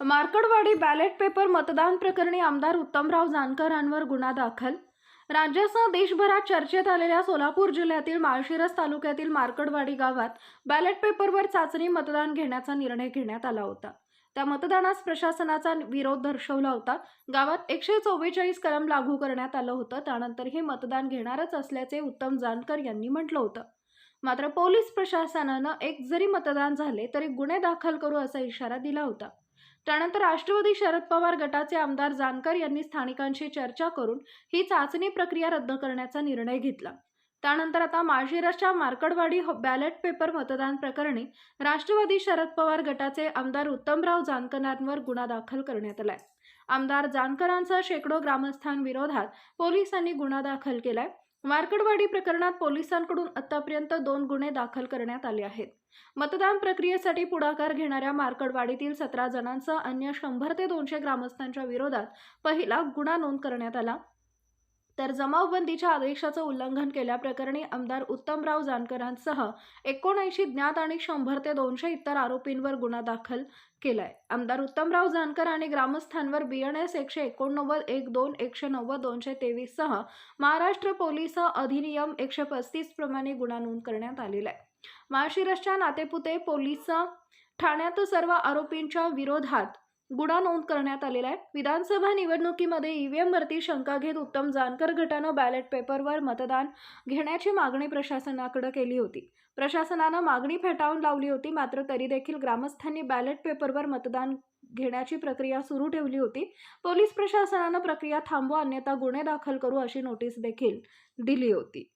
Markadwadi ballot paper मतदान प्रकरणी आमदार उत्तमराव जानकरांवर गुन्हा दाखल. राज्यासह देशभरात चर्चेत आलेल्या सोलापूर जिल्ह्यातील माळशिरस तालुक्यातील मार्कडवाडी गावात बॅलेट पेपरवर चाचणी मतदान घेण्याचा निर्णय घेण्यात आला होता. त्या मतदानास प्रशासनाचा विरोध दर्शवला होता. गावात एकशे चव्वेचाळीस कलम लागू करण्यात आलं होतं. त्यानंतर हे मतदान घेणारच असल्याचे उत्तम जानकर यांनी म्हटलं होतं. मात्र पोलीस प्रशासनानं एक जरी मतदान झाले तरी गुन्हे दाखल करू असा इशारा दिला होता. त्यानंतर राष्ट्रवादी शरद पवार गटाचे आमदार जानकर यांनी स्थानिकांशी चर्चा करून ही चाचणी प्रक्रिया रद्द करण्याचा निर्णय घेतला. त्यानंतर आता माळशिरसच्या मार्कडवाडी बॅलेट पेपर मतदान प्रकरणी राष्ट्रवादी शरद पवार गटाचे आमदार उत्तमराव जानकरांवर गुन्हा दाखल करण्यात आलाय. आमदार जानकरांसह शेकडो ग्रामस्थांविरोधात पोलिसांनी गुन्हा दाखल केलाय. मार्कडवाडी प्रकरणात पोलिसांकडून आतापर्यंत दोन गुन्हे दाखल करण्यात आले आहेत. मतदान प्रक्रियेसाठी पुढाकार घेणाऱ्या मार्कडवाडीतील सतरा जणांसह अन्य शंभर ते दोनशे ग्रामस्थांच्या विरोधात पहिला गुन्हा नोंद करण्यात आला. तर जमावबंदीच्या आदेशाचं उल्लंघन केल्याप्रकरणी आमदार उत्तमराव जानकरांसह एकोणऐंशी ज्ञात आणि शंभर ते दोनशे इतर आरोपींवर गुन्हा दाखल केलाय. आमदार उत्तमराव जानकर आणि ग्रामस्थांवर बीएनएस एकशे एकोणनव्वद एक दोन एकशे नव्वद दोनशे तेवीस सह महाराष्ट्र पोलीस अधिनियम एकशे पस्तीस प्रमाणे गुन्हा नोंद करण्यात आलेला आहे. माळशिरसच्या नातेपुते पोलीस ठाण्यात सर्व आरोपींच्या विरोधात गुन्हा नोंद करण्यात आलेला आहे. विधानसभा निवडणुकीमध्ये ईव्हीएम वरती शंका घेत उत्तम जानकर गटानं बॅलेट पेपरवर मतदान घेण्याची मागणी प्रशासनाकडे केली होती. प्रशासनानं मागणी फेटाळून लावली होती मात्र तरी देखील ग्रामस्थांनी बॅलेट पेपरवर मतदान घेण्याची प्रक्रिया सुरू ठेवली होती. पोलीस प्रशासनानं प्रक्रिया थांबवा अन्यथा गुन्हे दाखल करू अशी नोटीस देखील दिली होती.